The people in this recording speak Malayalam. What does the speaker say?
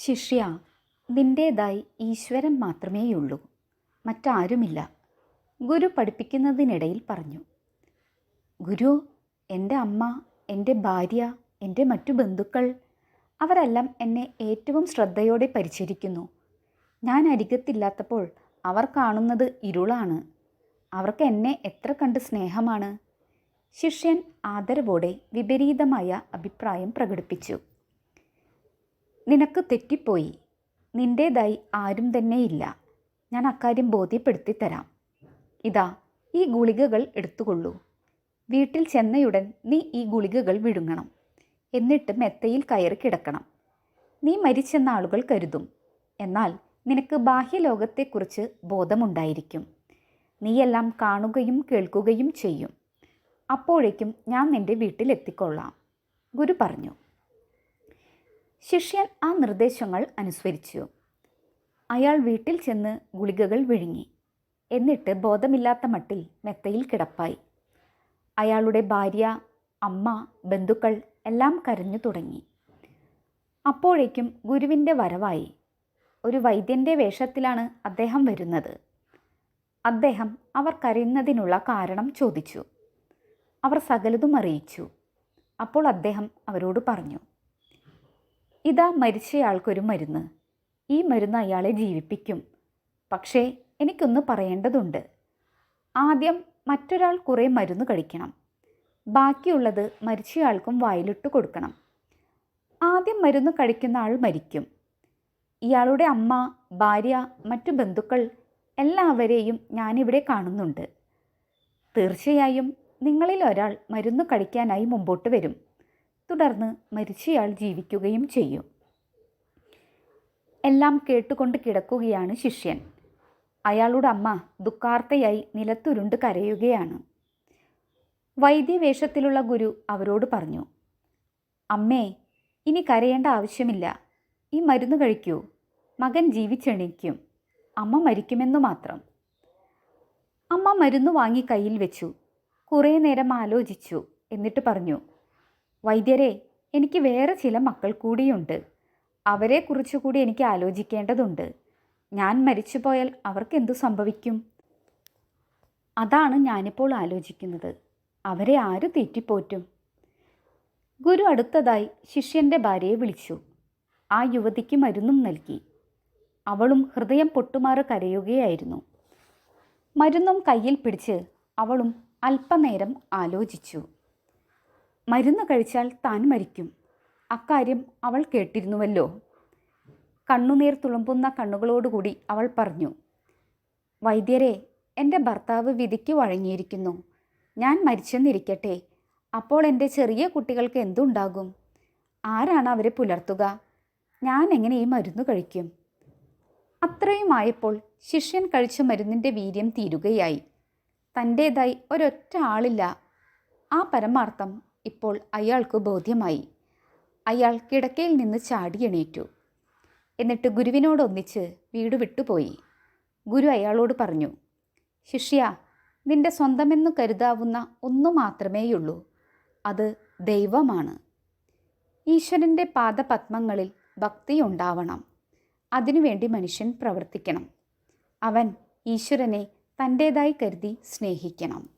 ശിഷ്യ നിന്റേതായി ഈശ്വരൻ മാത്രമേയുള്ളൂ. മറ്റാരുമില്ല. ഗുരു പഠിപ്പിക്കുന്നതിനിടയിൽ പറഞ്ഞു. ഗുരു എന്റെ അമ്മ എന്റെ ഭാര്യ എന്റെ മറ്റു ബന്ധുക്കൾ അവരെല്ലാം എന്നെ ഏറ്റവും ശ്രദ്ധയോടെ പരിചരിക്കുന്നു. ഞാൻ അരികത്തില്ലാത്തപ്പോൾ അവർ കാണുന്നത് ഇരുളാണ്. അവർക്ക് എന്നെ എത്ര കണ്ട് സ്നേഹമാണ്. ശിഷ്യൻ ആദരവോടെ വിപരീതമായ അഭിപ്രായം പ്രകടിപ്പിച്ചു. നിനക്ക് തെറ്റിപ്പോയി. നിന്റേതായി ആരും തന്നെയില്ല. ഞാൻ അക്കാര്യം ബോധ്യപ്പെടുത്തി തരാം ഇതാ ഈ ഗുളികകൾ എടുത്തുകൊള്ളൂ. വീട്ടിൽ ചെന്നയുടൻ നീ ഈ ഗുളികകൾ വിഴുങ്ങണം. എന്നിട്ട് മെത്തയിൽ കയറി കിടക്കണം. നീ മരിച്ചെന്ന ആളുകൾ കരുതും. എന്നാൽ നിനക്ക് ബാഹ്യലോകത്തെക്കുറിച്ച് ബോധമുണ്ടായിരിക്കും. നീയെല്ലാം കാണുകയും കേൾക്കുകയും ചെയ്യും. അപ്പോഴേക്കും ഞാൻ നിന്റെ വീട്ടിലെത്തിക്കൊള്ളാം. ഗുരു പറഞ്ഞു. ശിഷ്യൻ ആ നിർദ്ദേശങ്ങൾ അനുസരിച്ചു അയാൾ വീട്ടിൽ ചെന്ന് ഗുളികകൾ വിഴുങ്ങി. എന്നിട്ട് ബോധമില്ലാത്ത മട്ടിൽ മെത്തയിൽ കിടപ്പായി. അയാളുടെ ഭാര്യ അമ്മ ബന്ധുക്കൾ എല്ലാം കരഞ്ഞു തുടങ്ങി. അപ്പോഴേക്കും ഗുരുവിന്റെ വരവായി. ഒരു വൈദ്യന്റെ വേഷത്തിലാണ് അദ്ദേഹം വരുന്നത്. അദ്ദേഹം അവർ കരയുന്നതിനുള്ള കാരണം ചോദിച്ചു. അവർ സകലതും അറിയിച്ചു. അപ്പോൾ അദ്ദേഹം അവരോട് പറഞ്ഞു ഇതാ മരിച്ചയാൾക്കൊരു മരുന്ന്. ഈ മരുന്ന് അയാളെ ജീവിപ്പിക്കും. പക്ഷേ എനിക്കൊന്ന് പറയേണ്ടതുണ്ട്. ആദ്യം മറ്റൊരാൾ കുറേ മരുന്ന് കഴിക്കണം. ബാക്കിയുള്ളത് മരിച്ചയാൾക്കും വായിലിട്ട് കൊടുക്കണം. ആദ്യം മരുന്ന് കഴിക്കുന്ന ആൾ മരിക്കും. ഇയാളുടെ അമ്മ ഭാര്യ മറ്റു ബന്ധുക്കൾ എല്ലാവരെയും ഞാനിവിടെ കാണുന്നുണ്ട്. തീർച്ചയായും നിങ്ങളിൽ ഒരാൾ മരുന്ന് കഴിക്കാനായി മുമ്പോട്ട് വരും. തുടർന്ന് മരിച്ചയാൾ ജീവിക്കുകയും ചെയ്യും. എല്ലാം കേട്ടുകൊണ്ട് കിടക്കുകയാണ് ശിഷ്യൻ. അയാളുടെ അമ്മ ദുഃഖാർത്തയായി നിലത്തുരുണ്ട് കരയുകയാണ്. വൈദ്യവേഷത്തിലുള്ള ഗുരു അവരോട് പറഞ്ഞു അമ്മേ ഇനി കരയേണ്ട ആവശ്യമില്ല. ഈ മരുന്ന് കഴിക്കൂ. മകൻ ജീവിച്ചെണീക്കും. അമ്മ മരിക്കുമെന്നു മാത്രം. അമ്മ മരുന്ന് വാങ്ങി കയ്യിൽ വെച്ചു. കുറേ നേരം ആലോചിച്ചു. എന്നിട്ട് പറഞ്ഞു വൈദ്യരെ എനിക്ക് വേറെ ചില മക്കൾ കൂടിയുണ്ട്. അവരെക്കുറിച്ചുകൂടി എനിക്ക് ആലോചിക്കേണ്ടതുണ്ട്. ഞാൻ മരിച്ചുപോയാൽ അവർക്ക് എന്തു സംഭവിക്കും? അതാണ് ഞാനിപ്പോൾ ആലോചിക്കുന്നത്. അവരെ ആര് തെറ്റിപ്പോറ്റും? ഗുരു അടുത്തതായി ശിഷ്യന്റെ ഭാര്യയെ വിളിച്ചു. ആ യുവതിക്ക് മരുന്നും നൽകി. അവളും ഹൃദയം പൊട്ടുമാറ് കരയുകയായിരുന്നു. മരുന്നും കയ്യിൽ പിടിച്ച് അവളും അല്പനേരം ആലോചിച്ചു. മരുന്ന് കഴിച്ചാൽ താൻ മരിക്കും. അക്കാര്യം അവൾ കേട്ടിരുന്നുവല്ലോ. കണ്ണുനീർ തുളുമ്പുന്ന കണ്ണുകളോടുകൂടി അവൾ പറഞ്ഞു വൈദ്യരെ എന്റെ ഭർത്താവ് വിധിക്ക് വഴങ്ങിയിരിക്കുന്നു. ഞാൻ മരിച്ചെന്നിരിക്കട്ടെ. അപ്പോൾ എന്റെ ചെറിയ കുട്ടികൾക്ക് എന്തുണ്ടാകും? ആരാണ് അവരെ പുലർത്തുക? ഞാൻ എങ്ങനെ ഈ മരുന്ന് കഴിക്കും? അത്രയുമായപ്പോൾ ശിഷ്യൻ കഴിച്ച മരുന്നിന്റെ വീര്യം തീരുകയായി. തന്റേതായി ഒരൊറ്റ ആളില്ല. ആ പരമാർത്ഥം ഇപ്പോൾ അയാൾക്ക് ബോധ്യമായി. അയാൾ കിടക്കയിൽ നിന്ന് ചാടി എണീറ്റു. എന്നിട്ട് ഗുരുവിനോടൊന്നിച്ച് വീട് വിട്ടുപോയി. ഗുരു അയാളോട് പറഞ്ഞു ശിഷ്യ നിന്റെ സ്വന്തമെന്നു കരുതാവുന്ന ഒന്നു മാത്രമേയുള്ളൂ. അത് ദൈവമാണ്. ഈശ്വരന്റെ പാദപത്മങ്ങളിൽ ഭക്തിയുണ്ടാവണം. അതിനുവേണ്ടി മനുഷ്യൻ പ്രവർത്തിക്കണം. അവൻ ഈശ്വരനെ തന്റേതായി കരുതി സ്നേഹിക്കണം.